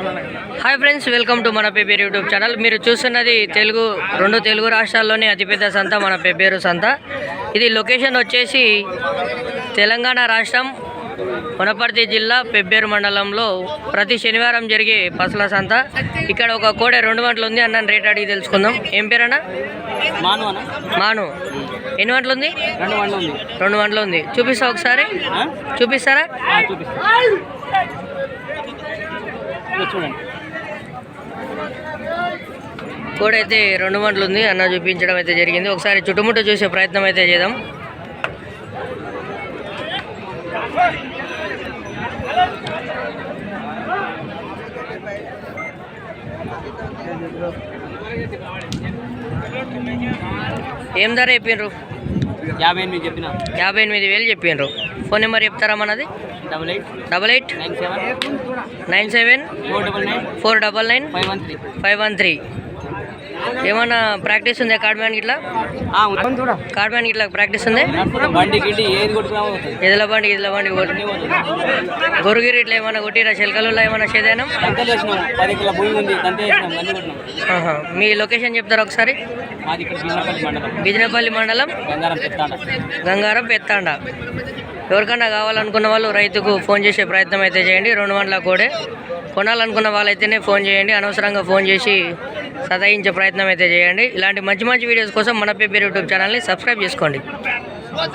Hi friends welcome to మన పేపేరు YouTube channel. మీరు చూస్తున్నది తెలుగు రెండు తెలుగు రాష్ట్రాల్లోని అతిపెద్ద సంత మన పేపేరు సంత. ఇది లొకేషన్ వచ్చేసి తెలంగాణ రాష్ట్రం వనపర్తి జిల్లా పెబ్బేరు మండలంలో ప్రతి శనివారం జరిగే పసల సంత. ఇక్కడ ఒక కోడె రెండు గంటలు ఉంది అన్న రేట్ అడిగి తెలుసుకుందాం. ఏం పేరన్నా? మాను అన్న. మాను. ఎన్ని గంటలు ఉంది? రెండు వందలు ఉంది. రెండు గంటలు ఉంది. చూపిస్తా ఒకసారి? చూపిస్తారా? చూడండి. కోడ్ అయితే రెండు మంటలు ఉంది అన్న చూపించడం అయితే జరిగింది. ఒకసారి చుట్టుముట్టు చూసే ప్రయత్నం అయితే చేద్దాం. ఏం ధర చెప్పిండ్రు యాభై ఎనిమిది చెప్పిన. యాభై ఎనిమిది వేలు చెప్పిండ్రు ఫోన్ నెంబర్ చెప్తారా మనది? Double eight. Double eight. Nine seven. Nine seven. Four double nine. Four double nine. Five one three. Five one three. ఏమన్నా ప్రాక్టీస్ ఉందా కార్డ్ మ్యాన్ ఇట్లా కార్డ్ మ్యాన్ ఇట్లా ప్రాక్టీస్ ఉంది? ఎదల బండి ఎదల బండి గొరుగిరి ఇట్లా ఏమన్నా కొట్టిరా? చిలకలలో ఏమన్నా చేదానం. మీ లొకేషన్ చెప్తారా ఒకసారి? బిజినపల్లి మండలం. గంగారం పెత్తాండ. ఎవరికన్నా కావాలనుకున్న వాళ్ళు రైతుకు ఫోన్ చేసే ప్రయత్నం అయితే చేయండి. రెండు వందల కోడే. కొనాలనుకున్న వాళ్ళైతేనే ఫోన్ చేయండి. అనవసరంగా ఫోన్ చేసి సతాయించే ప్రయత్నం అయితే చేయండి. ఇలాంటి మంచి మంచి వీడియోస్ కోసం మన పేపర్ యూట్యూబ్ ఛానల్ని సబ్స్క్రైబ్ చేసుకోండి.